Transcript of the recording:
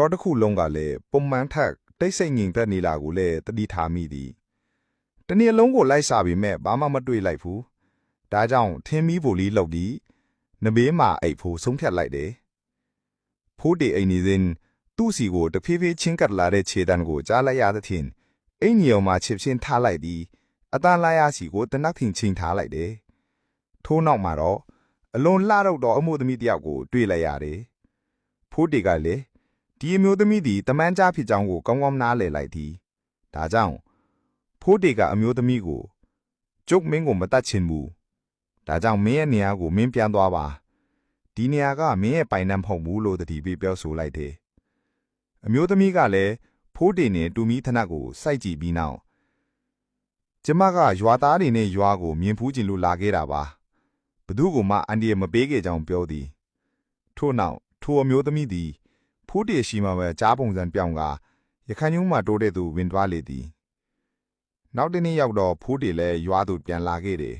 တော်တစ်ခုလုံးကလည်းပုံမှန်ထက်တိတ်ဆိတ်ငြိမ်သက်နေလာကိုလည်းတတိထားမိသည်တနေ့လုံးကိုလိုက်စားပြီးမဲ့ဘာမှမတွေ့လိုက်ဘူးဒါကြောင့်ထင်းမီးဖို့လေးလောက်ပြီးနဘေးမှာအိတ်ဖို့ဆုံးဖြတ်လိုက်တယ်ဖိုးတေအိမ်နေစဉ်သူ့စီကိုတဖြည်းဖြည်းချင်းကပ်လာတဲ့ခြေတံကိုကြားလိုက်ရသဖြင့်အိမ်ညောင်မှာချစ်ချင်းထားလိုက်ပြီးအတန်လာရစီကိုတနက်ထင်ချင်းထားလိုက်တယ်ထိုးနောက်မှာတော့အလွန်လှတော့တော့အမို့သမီးတယောက်ကိုတွေ့လိုက်ရတယ်ဖိုးတေကလည်း ဒီအမျိုးသမီးသည်တမန်ကြားဖြစ်ကြောင်းကိုကောင်းကောင်းနားလည်လိုက်သည်ဒါကြောင့်ဖိုးတေကအမျိုးသမီးကိုကျုပ်မင်းကိုမတတ်ချင်ဘူးဒါကြောင့်မင်းရဲ့နေရာကိုမင်းပြန်သွားပါဒီနေရာကမင်းရဲ့ပိုင်နှံမဟုတ်ဘူးလို့တတိပေးပြောဆိုလိုက်တယ်အမျိုးသမီးကလည်းဖိုးတေနဲ့တူမီထနတ်ကိုစိုက်ကြည့်ပြီးနောက်ကျမကရွာသားတွေနဲ့ရွာကိုမြင်ဖူးကျင်လို့လာခဲ့တာပါဘသူကမှအန်ဒီရမပေးခဲ့ကြောင်းပြောသည်ထို့နောက်ထိုအမျိုးသမီးသည် ဖိုးတေရှိမှပဲကြားပုံစံပြောင်းကရခိုင်ညုံမှာတိုးတဲ့သူဝင်သွားလေသည်နောက်တစ်နေ့ရောက်တော့ဖိုးတေလည်းရွာသူပြန်လာခဲ့တယ်